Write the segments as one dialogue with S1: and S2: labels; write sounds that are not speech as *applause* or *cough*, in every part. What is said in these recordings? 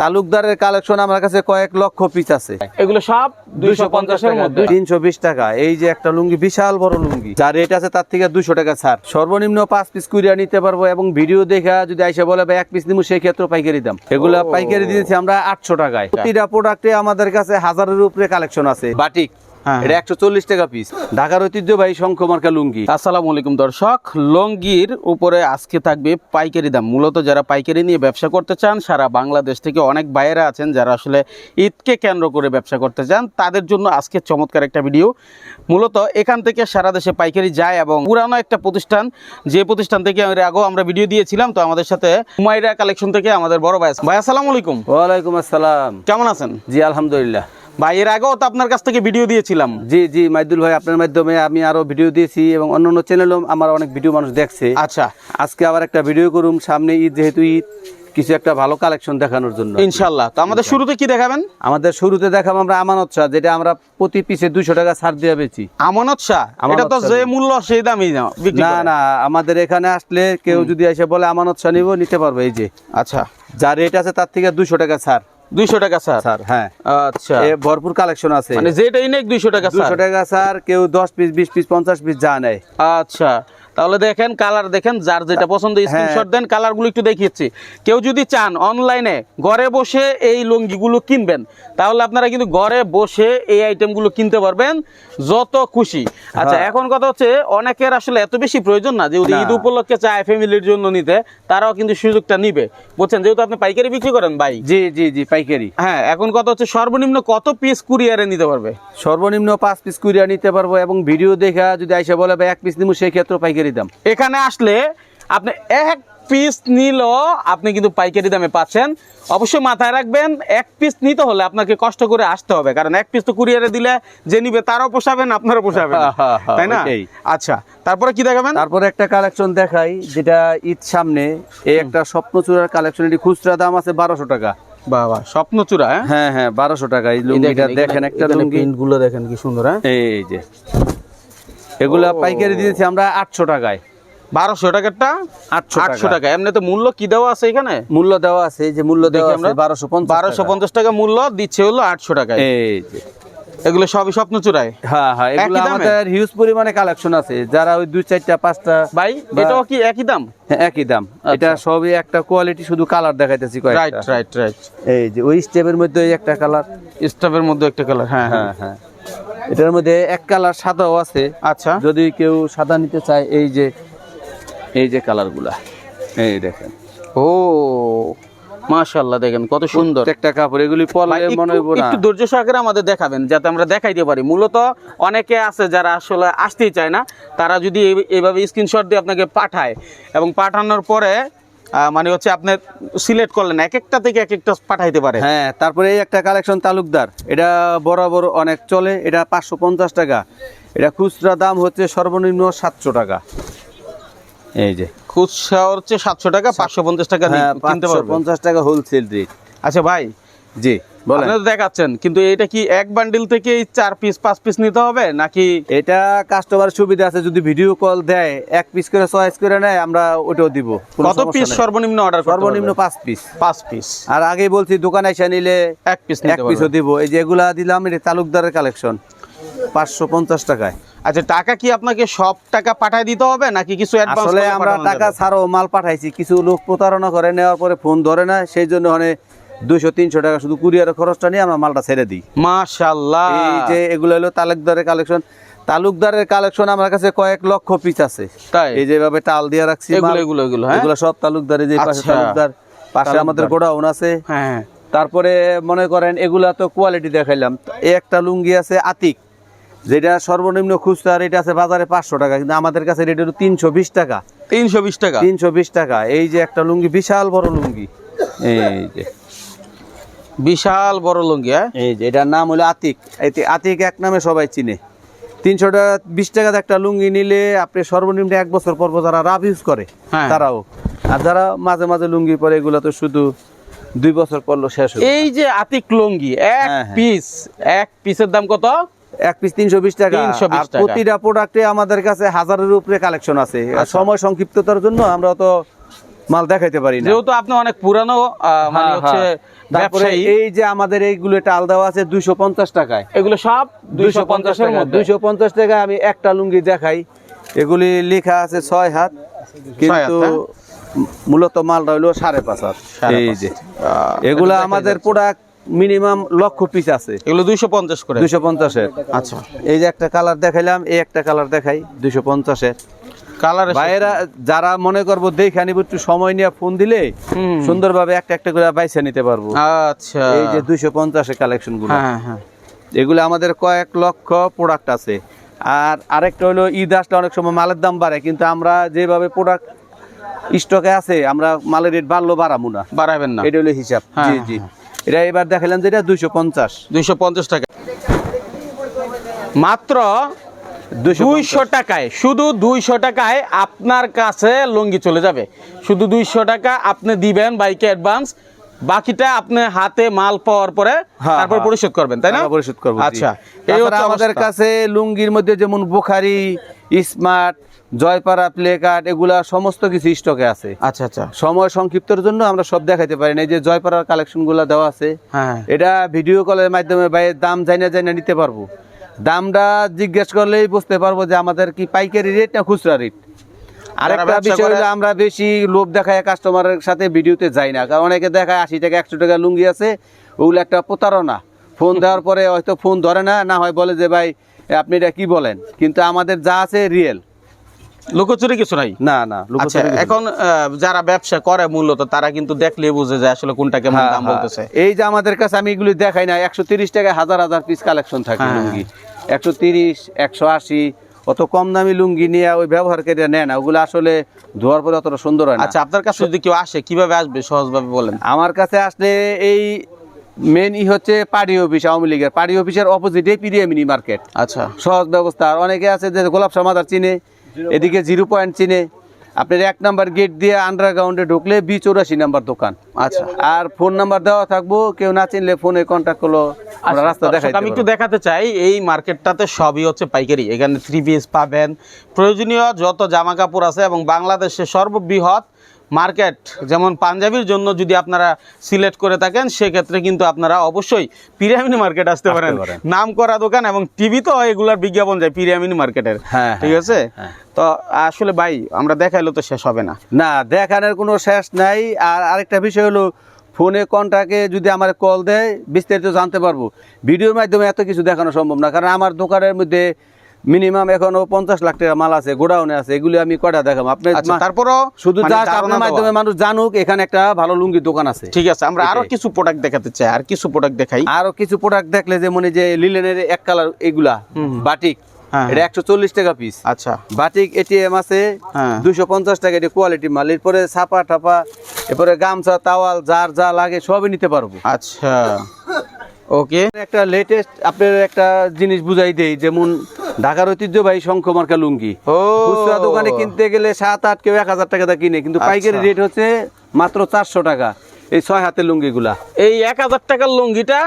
S1: তালুকদারের কালেকশন আমার কাছে কয়েক লক্ষ পিস আছে।
S2: এগুলো সব দুইশো পঞ্চাশের মধ্যে।
S1: তিনশো বিশ টাকা। এই যে একটা লুঙ্গি বিশাল বড় লুঙ্গি। যার রেট আছে তার থেকে দুশো টাকা ছাড়। সর্বনিম্ন পাঁচ পিস কুড়িয়া নিতে পারব এবং ভিডিও দেখা যদি আইসা বলে ভাই এক পিস নিবো সেই ক্ষেত্রে পাইকারি দাম। এগুলো পাইকারি দিয়েছি আমরা আটশো টাকায়। প্রতিটা প্রোডাক্টে আমাদের কাছে হাজারের উপরে কালেকশন আছে। বাটিক এটা একশো চল্লিশ টাকা পিস ঢাকার ঐতিহ্যবাহী শঙ্খ মার্কা লুঙ্গি।
S2: আসসালামু আলাইকুম দর্শক। লঙ্গির উপরে আজকে থাকবে পাইকারি দাম। মূলত যারা পাইকারি নিয়ে ব্যবসা করতে চান সারা বাংলাদেশ থেকে অনেক বাইরে আছেন যারা আসলে ঈদকে কেন্দ্র করে ব্যবসা করতে চান তাদের জন্য আজকে চমৎকার একটা ভিডিও মূলত এখান থেকে সারা দেশে পাইকারি যায় এবং পুরানো একটা প্রতিষ্ঠান যে প্রতিষ্ঠান থেকে এর আগেও আমরা ভিডিও দিয়েছিলাম তো আমাদের সাথে হুমায়রা কালেকশন থেকে আমাদের বড় ভাই ভাই আসসালামু আলাইকুম।
S1: ওয়ালাইকুম আসসালাম।
S2: কেমন আছেন?
S1: জি আলহামদুলিল্লাহ।
S2: ভাই এর আগেও তো আপনার কাছ থেকে ভিডিও দিয়েছিলাম।
S1: জি জি মাইদুল ভাই আপনার মাধ্যমে আমি আরও ভিডিও দিয়েছি এবং অন্যান্য চ্যানেলও আমার অনেক ভিডিও মানুষ দেখছে।
S2: আচ্ছা।
S1: আজকে আবার একটা ভিডিও করুম সামনে ঈদ যেহেতু ঈদ কিছু একটা ভালো কালেকশন দেখানোর জন্য।
S2: ইনশাল্লাহ তো আমাদের শুরুতে কি দেখাবেন?
S1: আমাদের শুরুতে দেখাবো আমরা আমানত শাহ যেটা আমরা প্রতি পিসে দুইশো টাকা ছাড় দিয়ে বেচি।
S2: আমানত শাহ? এটা তো যে মূল্য সেই দামই না
S1: না আমাদের এখানে আসলে কেউ যদি এসে বলে আমানত শাহ নিবো নিতে পারবে এই যে।
S2: আচ্ছা।
S1: যা রেট আছে তার থেকে দুইশো টাকা ছাড়।
S2: দুইশো টাকা স্যার।
S1: স্যার হ্যাঁ।
S2: আচ্ছা।
S1: এ ভরপুর কালেকশন আছে।
S2: মানে যেটাই নেই দুইশো টাকা স্যার।
S1: 200 টাকা স্যার কেউ দশ পিস বিশ পিস পঞ্চাশ পিস যা নেয়।
S2: আচ্ছা। তাহলে দেখেন কালার দেখেন যার যেটা পছন্দ
S1: হ্যাঁ।
S2: স্ক্রিনশট দেন কালারগুলো একটু দেখিয়েছি। কেউ যদি চান অনলাইনে ঘরে বসে এই লুঙ্গিগুলো কিনবেন তাহলে আপনারা কিন্তু ঘরে বসে এই আইটেমগুলো কিনতে পারবেন যত খুশি। আচ্ছা
S1: হ্যাঁ।
S2: এখন কথা হচ্ছে অনেকের আসলে এত বেশি প্রয়োজন না যেহেতু ঈদ উপলক্ষে চায় ফ্যামিলির জন্য নিতে তারাও কিন্তু সুযোগটা নিবে। বুঝছেন? যেহেতু আপনি পাইকারি বিক্রি করেন ভাই।
S1: জি জি জি পাইকারি।
S2: হ্যাঁ এখন কথা হচ্ছে সর্বনিম্ন কত পিস কুরিয়ারে নিতে পারবে?
S1: সর্বনিম্ন পাঁচ পিস কুরিয়া নিতে পারব এবং ভিডিও দেখা যদি আইসা বলে ভাই এক পিস নিবো সেই ক্ষেত্রে পাইকারি দাম।
S2: এখানে আসলে আপনি এক পিস নিলেও আপনি কিন্তু পাইকারি দামে পাচ্ছেন। অবশ্যই মাথায় রাখবেন এক পিস নিতে হলে আপনাকে কষ্ট করে আসতে হবে। কারণ এক পিস তো কুরিয়ারে দিলে যে নিবে তারও পোষাবেন আপনারও পোষাবেন। তাই না? আচ্ছা তারপরে কি দেখাবেন?
S1: তারপরে একটা কালেকশন দেখাই যেটা ঈদ সামনে। এই একটা স্বপ্নচূড়ার কালেকশন এটি খুচরা দাম আছে বারোশো টাকা।
S2: বাবা স্বপ্নচূড়া হ্যাঁ?
S1: হ্যাঁ হ্যাঁ বারোশো টাকা। এই লুঙ্গিটা দেখেন একটা লুঙ্গি।
S2: গুলো দেখেন কি সুন্দর হ্যাঁ?
S1: এই যে। এগুলা। পাইকারি দিয়েছি আমরা আটশো টাকায়।
S2: বারোশো টাকারটা?
S1: আটশো
S2: আটশো টাকা। এমনি তো মূল্য কি দেওয়া আছে এখানে?
S1: মূল্য দেওয়া আছে এই যে মূল্য দেওয়া
S2: আমরা।
S1: বারোশো পঞ্চাশ
S2: বারোশো পঞ্চাশ টাকা মূল্য দিচ্ছে হলো আটশো টাকায়।
S1: এই যে।
S2: এগুলো সবই স্বপ্নচূড়ায়
S1: হ্যাঁ হ্যাঁ এগুলো আমাদের হিউজ পরিমাণে কালেকশন আছে। যারা ওই দুই চারটা পাঁচটা
S2: ভাই এটাও কি একই দাম?
S1: হ্যাঁ, একই দাম। এটা সবই একটা কোয়ালিটি শুধু কালার দেখাইতেছি
S2: রাইট রাইট রাইট
S1: এই যে ওই স্টেপের মধ্যে একটা কালার
S2: স্টাফের মধ্যে একটা কালার হ্যাঁ হ্যাঁ।
S1: হ্যাঁ হ্যাঁ। এটার মধ্যে এক কালার সাদাও আছে।
S2: আচ্ছা।
S1: যদি কেউ সাদা নিতে চায় এই যে এই যে কালারগুলা। এই দেখেন।
S2: ও মাশাআল্লাহ দেখেন কত সুন্দর।
S1: একটা কাপড় এগুলি পরলে মনে হইব না।
S2: একটু ধৈর্য সহকারে আমাদের দেখাবেন যাতে আমরা দেখাইতে পারি। মূলত অনেকে আছে যারা আসলে আসতেই চায় না তারা যদি এই- এইভাবে স্ক্রিনশট দিয়ে আপনাকে পাঠায় এবং পাঠানোর পরে মানে হচ্ছে আপনি সিলেক্ট করলেন এক একটা থেকে এক একটা পাঠাইতে পারে।
S1: হ্যাঁ তারপরে এই একটা কালেকশন তালুকদার এটা বরাবর অনেক চলে এটা পাঁচশো পঞ্চাশ টাকা। এটা খুচরা দাম হচ্ছে সর্বনিম্ন সাতশো টাকা। এই যে।
S2: খুচরা হচ্ছে সাতশো টাকা পাঁচশো পঞ্চাশ টাকা
S1: হ্যাঁ
S2: কিনতে
S1: পঞ্চাশ টাকা হোলসেল রেট
S2: আচ্ছা ভাই
S1: জি
S2: দেখাচ্ছেন কিন্তু এটা কি এক বান্ডিল থেকে চার পিস পাঁচ পিস নিতে হবে নাকি
S1: এটা কাস্টমার সুবিধা আছে যদি ভিডিও কল দেয় এক পিস করে চয়েস করে নেয় আমরা ওটাও দিব।
S2: কত পিস সর্বনিম্ন অর্ডার
S1: সর্বনিম্ন পাঁচ পিস
S2: পাঁচ পিস
S1: আর আগেই বলছি দোকানে এসে নিলে
S2: এক পিস
S1: এক পিসও দিব। এই যে এগুলা দিলাম এটা তালুকদারের কালেকশন পাঁচশো পঞ্চাশ টাকায়।
S2: আচ্ছা টাকা কি আপনাকে সব টাকা পাঠায় দিতে হবে নাকি কিছু
S1: আসলে আমরা টাকা ছাড়াও মাল পাঠাইছি কিছু লোক প্রতারণা করে নেওয়ার পরে ফোন ধরে না সেই জন্য মানে দুইশো তিনশো টাকা শুধু কুরিয়ারের খরচটা নিয়ে আমরা মালটা ছেড়ে দিই।
S2: মাশাআল্লাহ।
S1: এই যে এগুলো হলো তালুকদারের কালেকশন। তালুকদারের কালেকশন আমার কাছে কয়েক লক্ষ পিস আছে।
S2: তাই?
S1: এই যেভাবে টাল দিয়ে রাখছি
S2: এগুলো এগুলো এগুলো হ্যাঁ?
S1: এগুলো সব তালুকদারে যে পাশে
S2: আচ্ছা।
S1: তালুকদার। পাশে আমাদের গোডাউন আছে।
S2: হ্যাঁ হ্যাঁ।
S1: তারপরে মনে করেন এগুলা তো কোয়ালিটি দেখাইলাম। একটা লুঙ্গি আছে আতিক। যেটা সর্বনিম্ন খুচরা রেট আছে বাজারে পাঁচশো টাকা কিন্তু আমাদের কাছে রেট হলো তিনশো বিশ টাকা।
S2: তিনশো বিশ টাকা?
S1: তিনশো বিশ টাকা। এই যে একটা লুঙ্গি বিশাল বড় লুঙ্গি। এই যে।
S2: বিশাল বড় লুঙ্গি হ্যাঁ?
S1: এই যে এটার নাম হলো আতিক। আতিক এক নামে সবাই চিনে। তিনশো টাকা বিশ টাকাতে একটা লুঙ্গি নিলে আপনি সর্বনিম্ন এক বছর পর যারা রাফ ইউজ করে
S2: হ্যাঁ।
S1: তারাও। আর যারা মাঝে মাঝে লুঙ্গি পরে এগুলো তো শুধু দুই বছর পরলো শেষ
S2: এই যে আতিক লুঙ্গি এক
S1: হ্যাঁ, হ্যাঁ।
S2: পিস এক পিসের দাম কত?
S1: এক পিস তিনশো বিশ টাকা।
S2: 320
S1: আর প্রতিটা প্রোডাক্টে আমাদের কাছে হাজারের উপরে কালেকশন আছে। আর
S2: আচ্ছা।
S1: সময় সংক্ষিপ্ততার জন্য আমরা তো মাল দেখাইতে পারি না।
S2: যেহেতু আপনি অনেক পুরানো মানে
S1: হ্যাঁ,
S2: হচ্ছে
S1: হ্যাঁ। তারপরে এই যে আমাদের এইগুলো টাল দেওয়া আছে দুইশো পঞ্চাশ টাকায়।
S2: এগুলো সব দুইশো পঞ্চাশের মধ্যে।
S1: দুইশো পঞ্চাশ টাকা আমি একটা লুঙ্গি দেখাই। এগুলি লেখা আছে ছয় হাত কিন্তু
S2: হ্যাঁ?
S1: মূলত মালটা হইল সাড়ে পাঁচ হাত। এই যে। এগুলা আমাদের প্রোডাক্ট মিনিমাম লক্ষ পিস আছে।
S2: এগুলো দুইশো পঞ্চাশ করে।
S1: দুইশো পঞ্চাশের।
S2: আচ্ছা।
S1: এই যে একটা কালার দেখাইলাম এই একটা কালার দেখাই দুইশো পঞ্চাশের।
S2: কালার
S1: ভাইয়েরা যারা মনে করব দেখে নিব একটু সময় নিয়ে ফোন দিলে
S2: হুম।
S1: সুন্দরভাবে একটা একটা করে বাইছে নিতে পারব।
S2: আচ্ছা।
S1: এই যে দুইশো পঞ্চাশের কালেকশনগুলো
S2: হ্যাঁ হ্যাঁ।
S1: এগুলো আমাদের কয়েক লক্ষ প্রোডাক্ট আছে। আর আরেকটা হলো ঈদ আসলে অনেক সময় মালের দাম বাড়ে কিন্তু আমরা যেভাবে প্রোডাক্ট স্টকে আছে আমরা মালের রেট বাড়লো বাড়াবো না।
S2: বাড়াবেন না।
S1: এটা হলো হিসাব।
S2: হ্যাঁ,
S1: জি জি। এটা এবার দেখালাম যেটা দুইশো পঞ্চাশ।
S2: দুইশো পঞ্চাশ টাকা। মাত্র দুইশো টাকায় শুধু দুইশো টাকায় আপনার কাছে লুঙ্গি চলে যাবে। শুধু দুইশো টাকা আপনি দিবেন বাইকে অ্যাডভান্স বাকিটা আপনি হাতে মাল পাওয়ার পরে
S1: হ্যাঁ,
S2: তারপর
S1: হ্যাঁ।
S2: পরিশোধ করবেন তাই না?
S1: পরিশোধ করব
S2: আচ্ছা এই
S1: আমাদের কাছে লুঙ্গির মধ্যে যেমন Bukhari smart Joypara play card এগুলা সমস্ত কিছু স্টকে আছে।
S2: আচ্ছা আচ্ছা।
S1: সময় সংক্ষিপ্তর জন্য আমরা সব দেখাইতে পারি না। এই যে জয়পাড়ার কালেকশনগুলা দেওয়া আছে
S2: হ্যাঁ
S1: এটা ভিডিও কলের মাধ্যমে বাইরের দাম জানা জানা নিতে পারব। দামটা জিজ্ঞেস করলেই বুঝতে পারব যে আমাদের কি পাইকারি রেট না খুচরা রেট আরেকটা বিষয় হলো আমরা বেশি লোভ দেখায় কাস্টমারের সাথে ভিডিওতে যাই না। কারণ অনেকে দেখায় আশি টাকা একশো টাকা লুঙ্গি আছে ওগুলো একটা প্রতারণা। ফোন দেওয়ার পরে হয়তো ফোন ধরে না না হয় বলে যে ভাই আপনি এটা কি বলেন? কিন্তু আমাদের যা আছে রিয়েল
S2: লুকোচুরি কিছু নাই?
S1: না না
S2: আচ্ছা। এখন যারা ব্যবসা করে মূলত তারা কিন্তু দেখলে বুঝে যায় আসলে কোনটা কেমন
S1: হ্যাঁ,
S2: দাম
S1: হ্যাঁ।
S2: বলতেছে।
S1: এই যে আমাদের কাছে আমি এগুলি দেখাই না একশো তিরিশ টাকা হাজার হাজার পিস কালেকশন থাকে
S2: হ্যাঁ।
S1: লুঙ্গি। একশো তিরিশ একশো আশি অত কম দামি লুঙ্গি নিয়ে ওই ব্যবহারকারীরা নেয় না ওগুলো আসলে ধোয়ার পরে অতটা সুন্দর হয় না।
S2: আচ্ছা আপনার কাছে যদি কেউ আসে কীভাবে আসবে সহজভাবে বলেন?
S1: আমার কাছে আসলে এই মেন ই হচ্ছে পার্টি অফিস আওয়ামী লীগের। পার্টি অফিসের অপোজিটে পিডিএ মিনি মার্কেট
S2: আচ্ছা।
S1: সহজ ব্যবস্থা। আর অনেকে আছে যে গোলাপ সমাদার চিনে এদিকে জিরো পয়েন্ট চিনে। আপনার এক নাম্বার গেট দিয়ে আন্ডারগ্রাউন্ডে ঢুকলে বি চৌরাশি নাম্বার দোকান।
S2: আচ্ছা
S1: আর ফোন নাম্বার দেওয়া থাকব কেউ না চিনলে ফোনে কন্ট্যাক্ট করল আমরা রাস্তা দেখাই
S2: আমি একটু দেখাতে চাই এই মার্কেটটাতে সবই হচ্ছে পাইকারি। এখানে থ্রি পিস পাবেন। প্রয়োজনীয় যত জামা কাপড় আছে এবং বাংলাদেশের সর্ববৃহৎ মার্কেট যেমন পাঞ্জাবির জন্য যদি আপনারা সিলেক্ট করে থাকেন সেক্ষেত্রে কিন্তু আপনারা অবশ্যই পিরামিনি মার্কেট আসতে পারেন। নাম করা দোকান এবং টিভি তো এগুলার বিজ্ঞাপন যায় পিরামিনি মার্কেটের।
S1: হ্যাঁ,
S2: ঠিক আছে?
S1: হ্যাঁ।
S2: তো আসলে ভাই আমরা দেখাইলো তো শেষ হবে না।
S1: না দেখানোর কোনো শেষ নাই। আর আরেকটা বিষয় হলো ফোনে কন্টাক্টে যদি আমার কল দেয় বিস্তারিত জানতে পারব। ভিডিওর মাধ্যমে এত কিছু দেখানো সম্ভব না কারণ আমার দোকানের মধ্যে মিনিমাম এখনও পঞ্চাশ লাখ টাকা মাল আছে গোডাউনে আছে এগুলি আমি কটা দেখাবো? আপনি
S2: আচ্ছা তারপরও
S1: শুধু
S2: মানে
S1: আপনার মাধ্যমে মানুষ জানুক এখানে একটা ভালো লুঙ্গি দোকান আছে।
S2: ঠিক আছে আমরা
S1: আরও
S2: কিছু প্রোডাক্ট দেখাতে চাই আর কিছু প্রোডাক্ট দেখাই।
S1: আরও কিছু প্রোডাক্ট দেখলে যেমন এই যে লিলেনের এক কালার এগুলা বাটিক
S2: হ্যাঁ,
S1: এটা একশো চল্লিশ টাকা পিস
S2: আচ্ছা।
S1: বাটিক এটিএম আছে
S2: হ্যাঁ।
S1: দুশো পঞ্চাশ টাকা এটি কোয়ালিটি মাল। এরপরে ছাপা টাপা এরপরে গামছা তাওয়াল যার যা লাগে সবই নিতে পারব।
S2: আচ্ছা। *laughs* ওকে
S1: একটা লেটেস্ট আপনার একটা জিনিস বুঝাই দেই যেমন ঢাকার ঐতিহ্যবাহী শঙ্খ মার্কা লুঙ্গি। খুচরা দোকানে কিনতে গেলে সাত আট কেউ এক হাজার টাকা দিয়ে কিনে কিন্তু পাইকারি
S2: আচ্ছা।
S1: রেট হচ্ছে মাত্র চারশো টাকা এই ছয় হাতের লুঙ্গিগুলা।
S2: এই এক হাজার টাকার লুঙ্গিটা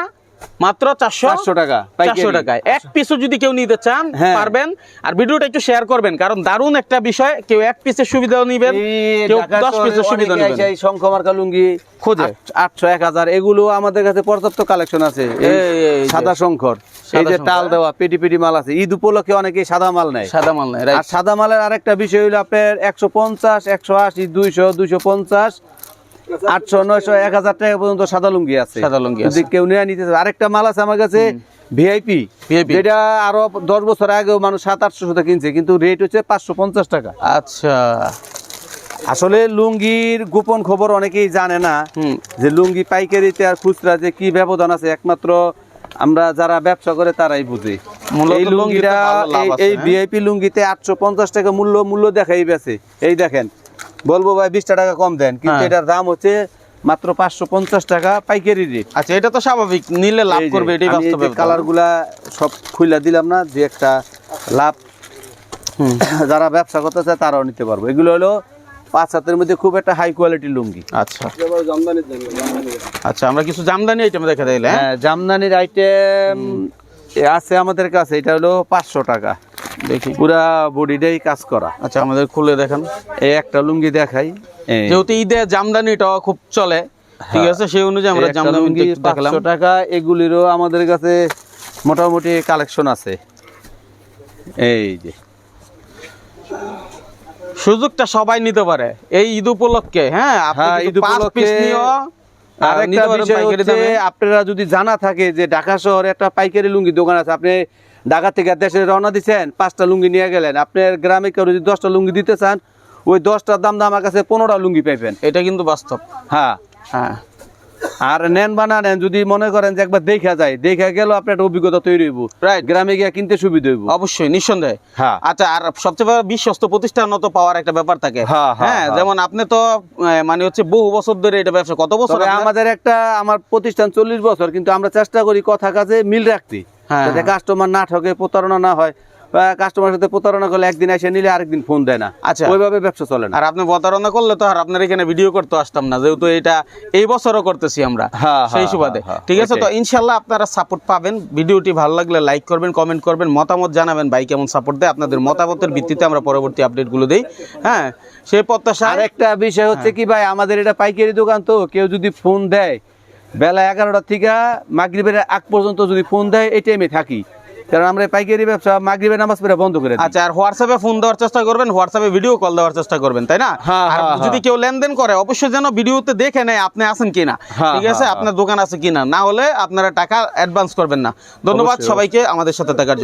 S2: মাত্র চারশো
S1: চারশো টাকা
S2: চারশো টাকায়। এক পিসও যদি কেউ নিতে চান
S1: হ্যাঁ।
S2: পারবেন। আর ভিডিওটা একটু শেয়ার করবেন কারণ দারুণ একটা বিষয় কেউ এক পিসের সুবিধাও নিবেন কেউ দশ পিসের সুবিধা নেবেন।
S1: এই লুঙ্গি
S2: খোঁজে।
S1: আটশো এক হাজার এগুলো আমাদের কাছে পর্যাপ্ত কালেকশন আছে। সাদা শঙ্কর এই যে টাল দেওয়া পেটি পেটি মাল আছে। ঈদ উপলক্ষে অনেকে সাদা মাল নেয়।
S2: সাদা মাল নাই
S1: আর সাদা মালের আরেকটা বিষয় হলো আপনার একশো পঞ্চাশ একশো আশি দুইশো দুইশো পঞ্চাশ আটশো নয়শো এক হাজার টাকা পর্যন্ত সাদা লুঙ্গি আছে।
S2: সাদা লুঙ্গি
S1: যদি কেউ নিয়ে নিতে আরেকটা মাল আছে আমার কাছে ভিআইপি যেটা আরও দশ বছর আগেও মানুষ সাত আটশো কিনছে কিন্তু রেট হচ্ছে পাঁচশো পঞ্চাশ টাকা।
S2: আচ্ছা।
S1: আসলে লুঙ্গির গোপন খবর অনেকেই জানে না যে লুঙ্গি পাইকারিতে আর খুচরা যে কি ব্যবধান আছে একমাত্র আমরা যারা ব্যবসা করে তারাই বুঝি। এই লুঙ্গিটা এই- এই
S2: হ্যাঁ?
S1: ভিআইপি লুঙ্গিতে আটশো পঞ্চাশ টাকা মূল্য মূল্য দেখাই বেছে এই দেখেন বলব ভাই বিশটা টাকা কম দেন কিন্তু
S2: হ্যাঁ।
S1: এটার দাম হচ্ছে মাত্র পাঁচশো পঞ্চাশ টাকা পাইকারি রেট
S2: আচ্ছা এটা তো স্বাভাবিক নিলে লাভ করবে এটাই বাস্তব।
S1: কালারগুলা সব খুইলা দিলাম না যে একটা লাভ *laughs* যারা ব্যবসা করতে চায় তারাও নিতে পারব। এগুলো হলো পাঁচ হাতের মধ্যে খুব একটা হাই কোয়ালিটি লুঙ্গি।
S2: আচ্ছা। আচ্ছা আমরা কিছু জামদানি আইটেম দেখা দিলে
S1: হ্যাঁ? জামদানির আইটেম আছে আমাদের কাছে এটা হলো পাঁচশো টাকা।
S2: দেখি।
S1: পুরা বডিটাই কাজ করা।
S2: আচ্ছা আমাদের খুলে দেখান।
S1: এই একটা লুঙ্গি দেখাই।
S2: যেহেতু ঈদে জামদানিটাও খুব চলে ঠিক আছে? সেই অনুযায়ী আমরা জামদানি
S1: লুঙ্গি
S2: দেখলাম।
S1: 500 টাকা এগুলিরও আমাদের কাছে মোটামুটি কালেকশন আছে। এই যে।
S2: সুযোগটা সবাই নিতে পারে। এই ঈদ উপলক্ষে হ্যাঁ?
S1: হ্যাঁ, ঈদ উপলক্ষে আপনারা যদি জানা থাকে যে ঢাকা শহরে একটা পাইকারি লুঙ্গি দোকান আছে আপনি ঢাকা থেকে দেশে রওনা দিচ্ছেন পাঁচটা লুঙ্গি নিয়ে গেলেন। আপনার গ্রামে কেউ যদি দশটা লুঙ্গি দিতে চান ওই দশটার দাম দাম আমার কাছে পনেরোটা লুঙ্গি পাইবেন।
S2: এটা কিন্তু বাস্তব।
S1: হ্যাঁ
S2: হ্যাঁ।
S1: আর নেন বা না নেন যদি মনে করেন যে একবার দেখা যায় দেখা গেল আপনার একটা অভিজ্ঞতা তৈরি হইব
S2: Right.
S1: গ্রামে গিয়ে কিনতে সুবিধা হইব
S2: অবশ্যই নিঃসন্দেহে
S1: হ্যাঁ।
S2: আচ্ছা আর সবচেয়ে বিশ্বস্ত প্রতিষ্ঠান তো পাওয়ার একটা ব্যাপার থাকে
S1: হ্যাঁ, হ্যাঁ,
S2: হ্যাঁ
S1: হ্যাঁ।
S2: যেমন আপনি তো মানে হচ্ছে বহু বছর ধরে এটা ব্যবসা কত বছর
S1: আমাদের একটা আমার প্রতিষ্ঠান চল্লিশ বছর কিন্তু আমরা চেষ্টা করি কথা কাজে মিল রাখতে
S2: হ্যাঁ,
S1: যাতে
S2: হ্যাঁ।
S1: কাস্টমার না ঠকে প্রতারণা না হয় কাস্টমার সাথে প্রতারণা করলে একদিন এসে নিলে আরেকদিন ফোন দেয় না।
S2: আচ্ছা।
S1: ওইভাবে ব্যবসা চলে না।
S2: আর আপনি প্রতারণা করলে তো আর আপনার এখানে ভিডিও করতে আসতাম না যেহেতু এটা এই বছরও করতেছি আমরা
S1: হ্যাঁ,
S2: সেই
S1: হ্যাঁ,
S2: সুবাদে।
S1: হ্যাঁ,
S2: ঠিক আছে তো ইনশাল্লাহ আপনারা সাপোর্ট পাবেন। ভিডিওটি ভালো লাগলে লাইক করবেন কমেন্ট করবেন মতামত জানাবেন ভাই কেমন সাপোর্ট দেয় আপনাদের মতামতের ভিত্তিতে আমরা পরবর্তী আপডেটগুলো দিই। হ্যাঁ সেই প্রত্যাশা
S1: আর একটা বিষয় হচ্ছে
S2: হ্যাঁ।
S1: কি ভাই আমাদের এটা পাইকারি দোকান তো কেউ যদি ফোন দেয় বেলা এগারোটা থেকে মাগরিবের আগ পর্যন্ত যদি ফোন দেয় এই টাইমে থাকি। কারণ আমরা পাইকারি ব্যবসা মাগরিবের নামাজ পড়ে বন্ধ করে
S2: আচ্ছা আর হোয়াটসঅ্যাপে ফোন দেওয়ার চেষ্টা করবেন হোয়াটসঅ্যাপে ভিডিও কল দেওয়ার চেষ্টা করবেন তাই না?
S1: হ্যাঁ,
S2: আর
S1: হ্যাঁ,
S2: যদি
S1: হ্যাঁ।
S2: কেউ লেনদেন করে অবশ্যই যেন ভিডিওতে দেখে নেয় আপনি আছেন কিনা। ঠিক আছে? আপনার দোকান আছে কিনা? না হলে আপনারা টাকা অ্যাডভান্স করবেন না। ধন্যবাদ সবাইকে আমাদের সাথে থাকার জন্য।